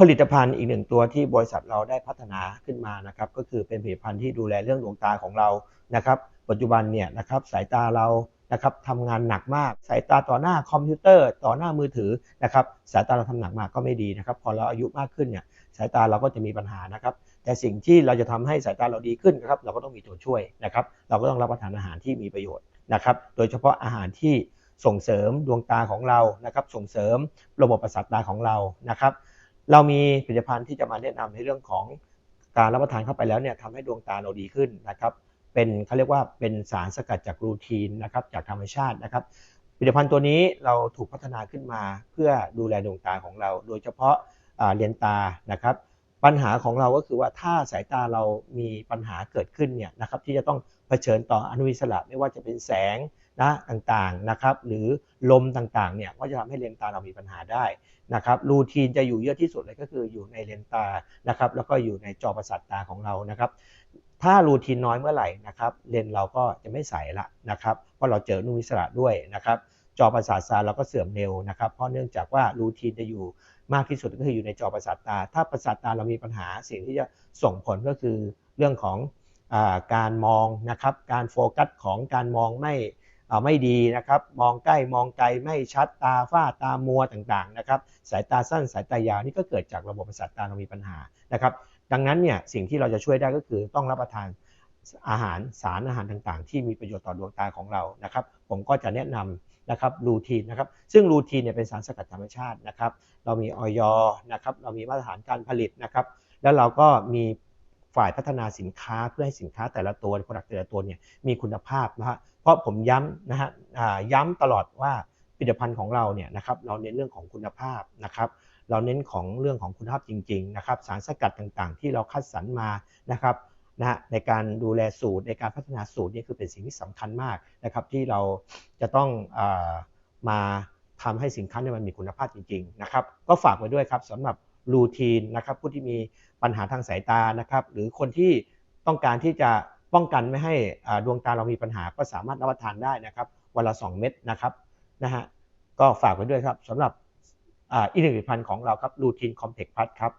ผลิตภัณฑ์อีกหนึ่งตัวที่บริษัทเราได้พัฒนาขึ้นมานะครับก็คือเป็นผลิตภัณฑ์ที่ดูแลเรื่องดวงตาของเรานะครับ ปัจจุบันเนี่ยนะครับสายตาเรานะครับทำงานหนักมาก สายตาต่อหน้าคอมพิวเตอร์ ต่อหน้ามือถือนะครับสายตาเราทำหนักมากก็ไม่ดีนะครับ พอเราอายุมากขึ้นเนี่ยสายตาเราก็จะมีปัญหานะครับแต่สิ่งที่เราจะทำให้สายตาเราดีขึ้นนะครับเราก็ต้องมีตัวช่วยนะครับเราก็ต้องรับประทานอาหารที่มีประโยชน์นะครับโดยเฉพาะอาหารที่ส่งเสริมดวงตาของเรานะครับส่งเสริมระบบประสาทตาของเรานะครับ เรามีผลิตภัณฑ์ที่จะมาแนะนำในเรื่องของการรับประทานเข้าไปแล้วเนี่ยทำให้ดวงตาเราดีขึ้นนะครับ เป็นเขาเรียกว่าเป็นสารสกัดจากรูทีนนะครับจากธรรมชาตินะครับ ผลิตภัณฑ์ตัวนี้เราถูกพัฒนาขึ้นมาเพื่อดูแลดวงตาของเรา โดยเฉพาะเลนตานะครับ ปัญหาของเราก็คือว่าถ้าสายตาเรามีปัญหาเกิดขึ้นเนี่ยนะครับที่จะต้องเผชิญต่ออนุอิสระไม่ว่าจะเป็นแสง นะต่างๆนะครับหรือลมต่างๆเนี่ยก็จะทำให้เลนตาเรามีปัญหาได้นะครับรูทีนจะอยู่เยอะที่สุดเลยก็คืออยู่ในเลนตานะครับแล้วก็อยู่ในจอประสาทตาของเรานะครับถ้ารูทีนน้อยเมื่อไหร่นะครับเลนเราก็จะไม่ใสละนะครับเพราะเราเจอนุ่มิสระด้วยนะครับจอประสาทตาเราก็เสื่อมเร็วนะครับเพราะเนื่องจากว่ารูทีนจะอยู่มากที่สุดก็คืออยู่ในจอประสาทตา ถ้าประสาทตาเรามีปัญหาสิ่งที่จะส่งผลก็คือเรื่องของอการมองนะครับการโฟกัสของการมองไม่ ไม่ดีนะครับ มองใกล้มองไกลไม่ชัดตาฝ้าตามัวต่างๆนะครับ สายตาสั้นสายตายาวนี่ก็เกิดจากระบบประสาทตาเรามีปัญหานะครับ ดังนั้นเนี่ยสิ่งที่เราจะช่วยได้ก็คือต้องรับประทานอาหารสารอาหารต่างๆ ที่มีประโยชน์ต่อดวงตาของเรานะครับ ผมก็จะแนะนำนะครับรูทีนนะครับ ซึ่งรูทีนเนี่ยเป็นสารสกัดธรรมชาตินะครับ เรามีออยนะครับ เรามีมาตรฐานการผลิตนะครับ แล้วเราก็มีฝ่ายพัฒนาสินค้าเพื่อให้สินค้าแต่ละตัวผลิตแต่ละตัวเนี่ยมีคุณภาพนะฮะ เพราะผมย้ำนะฮะย้ำตลอดว่าผลิตภัณฑ์ของเราเนี่ยนะครับเราเน้นเรื่องของคุณภาพนะครับเราเน้นของเรื่องของคุณภาพจริงๆนะครับสารสกัดต่างๆ ที่เราคัดสรรมานะครับนะฮะในการดูแลสูตรในการพัฒนาสูตรนี่คือเป็นสิ่งที่สำคัญมากนะครับที่เราจะต้องอมาทำให้สินค้าเนี่ยมันมีคุณภาพจริงๆนะครับก็ฝากไว้ด้วยครับสำหรับรูทีนนะครับผู้ที่มีปัญหาทางสายตานะครับหรือคนที่ต้องการที่จะ ป้องกันไม่ให้ดวงตาเรามีปัญหาก็สามารถรับประทานได้นะครับวันละ 2 เม็ดนะครับนะฮะก็ฝากไว้ด้วยครับสำหรับอีกหนึ่งผลิตภัณฑ์ของเราครับลูทีนคอมเพล็กซ์พัทครับ